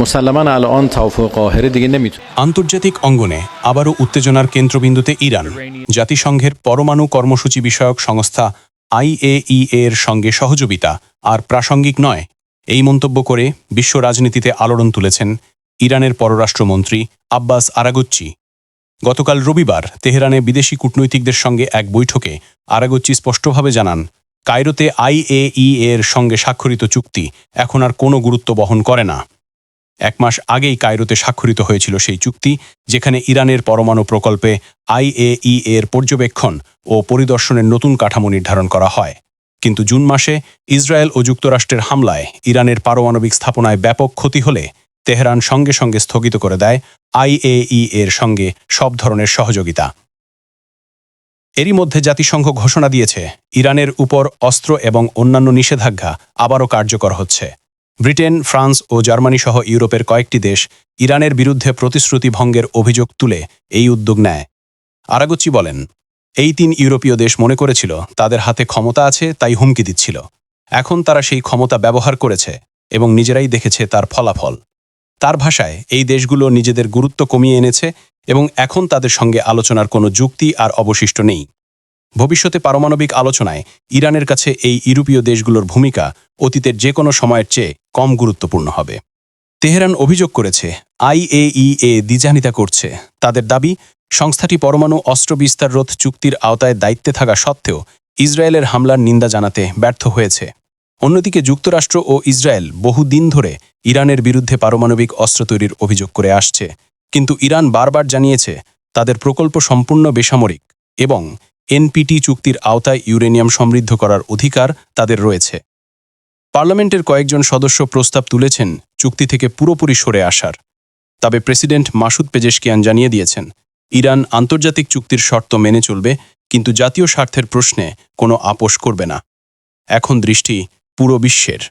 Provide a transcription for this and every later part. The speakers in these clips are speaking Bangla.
মুসাল্লামান আল অন থাউফো কহেরে দিকে নেমিত। আন্তর্জাতিক অঙ্গনে আবারও উত্তেজনার কেন্দ্রবিন্দুতে ইরান। জাতিসংঘের পরমাণু কর্মসূচি বিষয়ক সংস্থা আইএইএ এর সঙ্গে সহযোগিতা, আর প্রাসঙ্গিক নয়। এই মন্তব্য করে বিশ্ব রাজনীতিতে আলোড়ন তুলেছেন ইরানের পররাষ্ট্রমন্ত্রী আব্বাস আরাগুচ্চি। গতকাল রবিবার তেহরানে বিদেশি কূটনৈতিকদের সঙ্গে এক বৈঠকে আরাগুচ্চি স্পষ্টভাবে জানান, কায়রোতে আইএইএ এর সঙ্গে স্বাক্ষরিত চুক্তি এখন আর কোনো গুরুত্ব বহন করে না। এক মাস আগেই কায়রোতে স্বাক্ষরিত হয়েছিল সেই চুক্তি, যেখানে ইরানের পরমাণু প্রকল্পে আইএই এর পর্যবেক্ষণ ও পরিদর্শনের নতুন কাঠামো নির্ধারণ করা হয়। কিন্তু জুন মাসে ইসরায়েল ও যুক্তরাষ্ট্রের হামলায় ইরানের পারমাণবিক স্থাপনায় ব্যাপক ক্ষতি হলে তেহরান সঙ্গে সঙ্গে স্থগিত করে দেয় আইএই এর সঙ্গে সব ধরনের সহযোগিতা। এরই মধ্যে জাতিসংঘ ঘোষণা দিয়েছে, ইরানের উপর অস্ত্র এবং অন্যান্য নিষেধাজ্ঞা আবারও কার্যকর হচ্ছে। ব্রিটেন, ফ্রান্স ও জার্মানি সহ ইউরোপের কয়েকটি দেশ ইরানের বিরুদ্ধে প্রতিশ্রুতি ভঙ্গের অভিযোগ তুলে এই উদ্যোগ নেয়। আরাগুচ্চি বলেন, এই তিন ইউরোপীয় দেশ মনে করেছিল তাদের হাতে ক্ষমতা আছে, তাই হুমকি দিচ্ছিল। এখন তারা সেই ক্ষমতা ব্যবহার করেছে এবং নিজেরাই দেখেছে তার ফলাফল। তার ভাষায়, এই দেশগুলো নিজেদের গুরুত্ব কমিয়ে এনেছে এবং এখন তাদের সঙ্গে আলোচনার কোনো যুক্তি আর অবশিষ্ট নেই। ভবিষ্যতে পারমাণবিক আলোচনায় ইরানের কাছে এই ইউরোপীয় দেশগুলোর ভূমিকা অতীতের যে কোনো সময়ের চেয়ে কম গুরুত্বপূর্ণ হবে। তেহরান অভিযোগ করেছে আইএইএ দ্বিজানিতা করছে। তাদের দাবি, সংস্থাটি পরমাণু অস্ত্র বিস্তার রোধ চুক্তির আওতায় দায়িত্বে থাকা সত্ত্বেও ইসরায়েলের হামলার নিন্দা জানাতে ব্যর্থ হয়েছে। অন্যদিকে যুক্তরাষ্ট্র ও ইসরায়েল বহুদিন ধরে ইরানের বিরুদ্ধে পারমাণবিক অস্ত্র তৈরির অভিযোগ করে আসছে। কিন্তু ইরান বারবার জানিয়েছে, তাদের প্রকল্প সম্পূর্ণ বেসামরিক এবং এনপিটি চুক্তির আওতায় ইউরেনিয়াম সমৃদ্ধ করার অধিকার তাদের রয়েছে। পার্লামেন্টের কয়েকজন সদস্য প্রস্তাব তুলেছেন, চুক্তি থেকে পুরোপুরি সরে আসার। তবে প্রেসিডেন্ট মাসুদ পেজেশকিয়ান জানিয়ে দিয়েছেন, ইরান আন্তর্জাতিক চুক্তির শর্ত মেনে চলবে, কিন্তু জাতীয় স্বার্থের প্রশ্নে কোনো আপোষ করবে না। এখন দৃষ্টি পুরো বিশ্বের।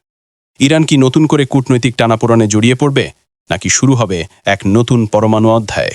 ইরান কি নতুন করে কূটনৈতিক টানাপোড়নে জড়িয়ে পড়বে, নাকি শুরু হবে এক নতুন পরমাণু অধ্যায়?